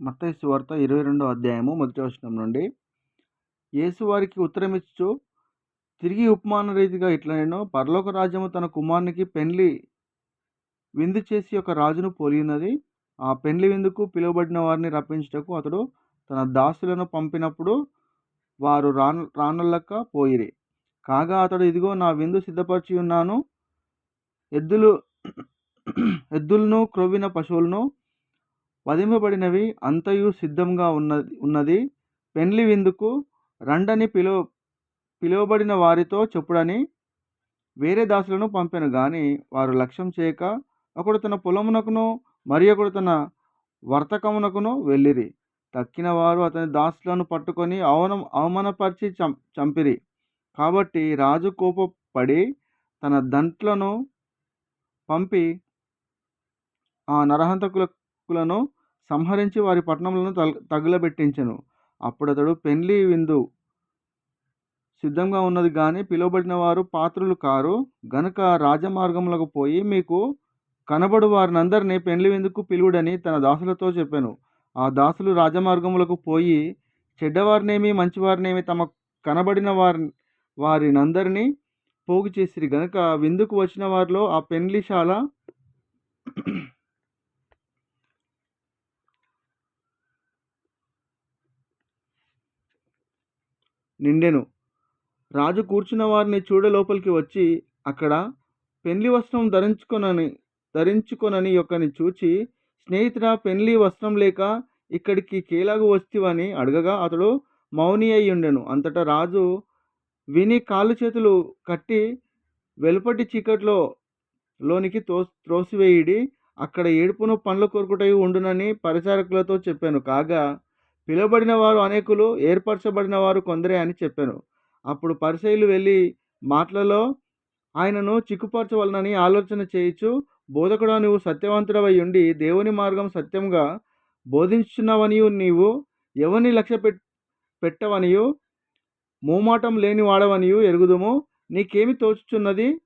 మత్తయి సువార్త ఇరవై రెండో అధ్యాయము మొదటి వచనం నుండి. యేసు వారికి ఉత్తరమిచ్చు తిరిగి ఉపమాన రీతిగా ఇట్లనెను పరలోక రాజ్యము తన కుమారునికి పెండ్లి విందు చేసి ఒక రాజును పోలినది ఆ పెండ్లి విందుకు పిలువబడిన వారిని రప్పించుటకు అతడు తన దాసులను పంపినప్పుడు వారు రాను రానులక్క పోయిరి. కాగా అతడు ఇదిగో నా విందు సిద్ధపరిచి ఉన్నాను. ఎద్దులు ఎద్దులను క్రొవ్విన పశువులను వధింపబడినవి అంతయు సిద్ధంగా ఉన్నది ఉన్నది. పెండ్లి విందుకు రండని పిలువ పిలువబడిన వారితో చెప్పుడని వేరే దాసులను పంపెను. గాని వారు లక్ష్యం చేయక ఒకడు తన పొలమునకును మరి ఒకడు తన వర్తకమునకును వెళ్ళిరి. తక్కిన వారు అతని దాసులను పట్టుకొని అవనం అవమానపరిచి చం చంపిరి. కాబట్టి రాజు కోపపడి తన దంట్లను పంపి ఆ నరహంతకులను సంహరించి వారి పట్టణములను తగులబెట్టించెను. అప్పుడు అతడు పెండ్లి విందు. సిద్ధంగా ఉన్నది కానీ పిలువబడిన వారు పాత్రులు కారు. గనుక రాజమార్గములకు పోయి మీకు కనబడు వారినందరినీ పెండ్లి విందుకు పిలువుడని తన దాసులతో చెప్పాను. ఆ దాసులు రాజమార్గములకు పోయి చెడ్డవారినేమి మంచివారినేమి తమ కనబడిన వారి వారినందరినీ పోగు చేసిరి. గనుక విందుకు వచ్చిన వారిలో ఆ పెండ్లిశాల నిండెను. రాజు కూర్చున్న వారిని చూడ లోపలికి వచ్చి అక్కడ పెండ్లి వస్త్రం ధరించుకొనని ధరించుకొనని యొక్కని చూచి స్నేహితుడ పెండ్లి వస్త్రం లేక ఇక్కడికి కేలాగు వస్తివని అడగగా అతడు మౌని అయి ఉండెను. అంతటా రాజు విని కాళ్ళు చేతులు కట్టి వెలుపటి చీకట్లో లోనికి తో త్రోసివేయుడి అక్కడ ఏడుపును పండ్ల కొరుకుటై ఉండునని పరిచారకులతో చెప్పాను. కాగా పిలువబడిన వారు అనేకులు ఏర్పరచబడిన వారు కొందరే అని చెప్పాను. అప్పుడు పరిశైలు వెళ్ళి మాటలలో ఆయనను చిక్కుపరచవలనని ఆలోచన చేయించు బోధకుడా నువ్వు సత్యవంతుడవై ఉండి దేవుని మార్గం సత్యంగా బోధించున్నవనియు నీవు ఎవరిని లక్ష్య పెట్ పెట్టవనియు మూమాటం లేని వాడవనియు ఎరుగుదుము. నీకేమి తోచుచున్నది?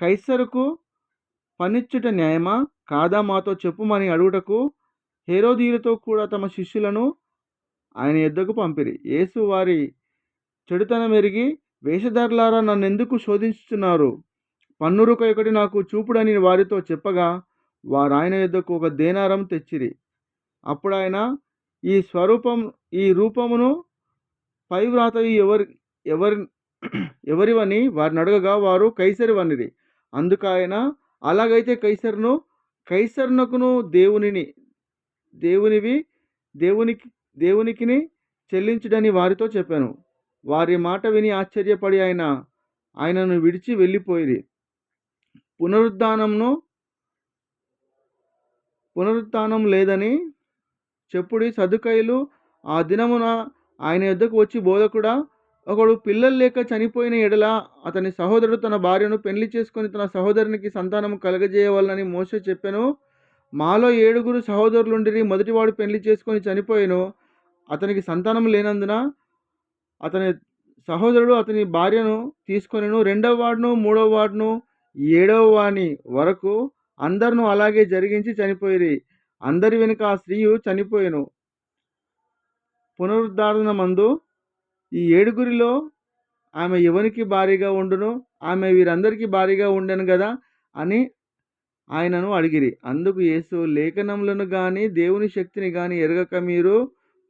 కైసరుకు పనిచ్చుట న్యాయమా? కాదా మాతో చెప్పుమని అడుగుటకు? హేరోదీయులతో కూడా తమ శిష్యులను ఆయన ఎద్దకు పంపిరి. యేసు వారి చెడుతనం ఎరిగి వేషధారులారా నన్నెందుకు శోధించుతున్నారు పన్నురుక ఒకటి నాకు చూపుడని వారితో చెప్పగా వారు ఆయన యొద్దకు ఒక దేనారం తెచ్చిరి. అప్పుడు ఆయన ఈ స్వరూపం ఈ రూపమును పై ఎవరి ఎవరి ఎవరివని వారిని అడగగా వారు కైసరివనిరి అందుకు ఆయన అలాగైతే కైసరును కైసర్నకును దేవునిని దేవునివి దేవునికి దేవునికిని చెల్లించుడని వారితో చెప్పాను. వారి మాట విని ఆశ్చర్యపడి ఆయన ఆయనను విడిచి వెళ్ళిపోయింది పునరుద్ధానంను పునరుత్నం లేదని చెప్పుడి సదుకైలు ఆ దినమున ఆయన యుద్ధకు వచ్చి బోధకుడా ఒకడు పిల్లలు లేక చనిపోయిన ఎడల అతని సహోదరుడు తన భార్యను పెళ్ళి చేసుకొని తన సహోదరునికి సంతానం కలగజేయవాలని మోసే చెప్పాను. మాలో ఏడుగురు సహోదరులుండిరి మొదటివాడు పెళ్ళి చేసుకొని చనిపోయాను. అతనికి సంతానం లేనందున అతని సహోదరుడు అతని భార్యను తీసుకొనిను. రెండవ వాడును మూడవ వాడును ఏడవ వాణి వరకు అందరిను అలాగే జరిగించి చనిపోయి అందరి వెనుక ఆ స్త్రీయు చనిపోయాను. పునరుద్ధారణ మందు ఈ ఏడుగురిలో ఆమె ఎవరికి భారీగా ఉండును? ఆమె వీరందరికీ భారీగా ఉండను కదా అని ఆయనను అడిగిరి. అందుకు యేసు లేఖనములను కానీ దేవుని శక్తిని కానీ ఎరగక మీరు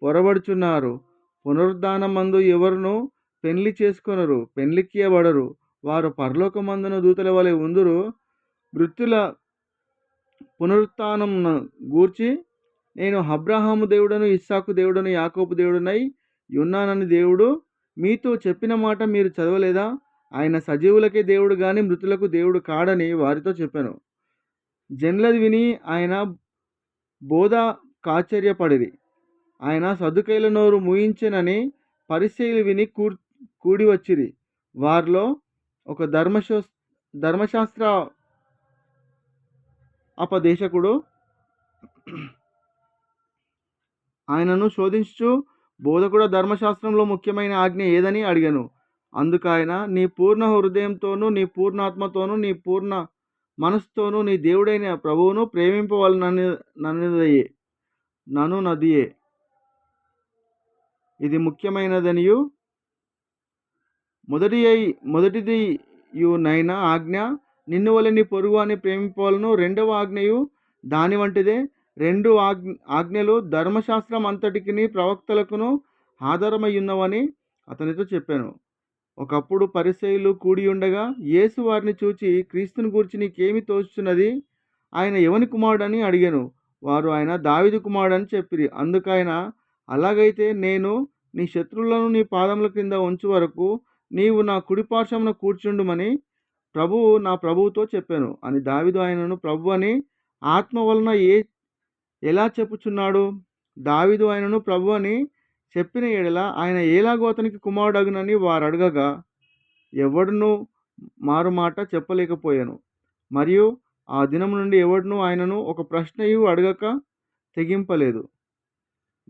పొరబడుచున్నారు. పునరుద్ధానమందు ఎవరును పెళ్ళి చేసుకొనరు పెళ్ళికియబడరు వారు పరలోకమందున దూతల వలె ఉందురు. మృత్యుల పునరుత్నం గూర్చి నేను అబ్రహాము దేవుడను ఇస్సాకు దేవుడను యాకోపు దేవుడనై ఉన్నానని దేవుడు మీతో చెప్పిన మాట మీరు చదవలేదా? ఆయన సజీవులకే దేవుడు కానీ మృతులకు దేవుడు కాడని వారితో చెప్పాను. జన్లది విని ఆయన బోధ కాచర్యపడిరి ఆయన సదుకైల నోరు ముయించనని పరిశీలి విని కూ కూడి వచ్చిరి వారిలో ఒక ధర్మశో ధర్మశాస్త్ర అపదేశకుడు ఆయనను శోధించు బోధకుడు ధర్మశాస్త్రంలో ముఖ్యమైన ఆజ్ఞ ఏదని అడిగాను. అందుకు ఆయన నీ పూర్ణ హృదయంతోనూ నీ పూర్ణాత్మతోనూ నీ పూర్ణ మనసుతోనూ నీ దేవుడైన ప్రభువును ప్రేమింపవలనని నన్నదయ్యే నన్ను నదియే ఇది ముఖ్యమైనదనియు. మొదటి అయి మొదటిది నైన ఆజ్ఞ నిన్ను వలని పొరుగు అని ప్రేమింపవలను రెండవ ఆజ్ఞయు దాని వంటిదే. రెండు ఆజ్ఞ ఆజ్ఞలు ధర్మశాస్త్రం అంతటికిని ప్రవక్తలకును ఆధారమై ఉన్నవని అతనితో చెప్పాను. ఒకప్పుడు పరిసయులు కూడి ఉండగా యేసు వారిని చూచి క్రీస్తుని గూర్చి నీకేమి తోచుచున్నది? ఆయన ఎవని కుమారుడని అడిగాను. వారు ఆయన దావిది కుమారుడని చెప్పిరి. అందుకైన అలాగైతే నేను నీ శత్రువులను నీ పాదముల క్రింద ఉంచు వరకు నీవు నా కుడిపార్శ్వమున కూర్చుండుమని ప్రభువు నా ప్రభువుతో చెప్పాను. అని దావిదు ఆయనను ప్రభు అని ఆత్మ వలన ఏ ఎలా చెప్పుచున్నాడు? దావిదు ఆయనను ప్రభు అని చెప్పిన ఎడల ఆయన ఎలాగో అతనికి కుమారుడు అగునని వారు అడగగా ఎవడును మారు మాట చెప్పలేకపోయాను. మరియు ఆ దినం నుండి ఎవడును ఆయనను ఒక ప్రశ్నయు అడగక తెగింపలేదు.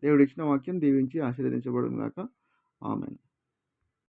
దేవుడు ఇచ్చిన వాక్యం దీవించి ఆశీర్వదించబడుగాక ఆమెను.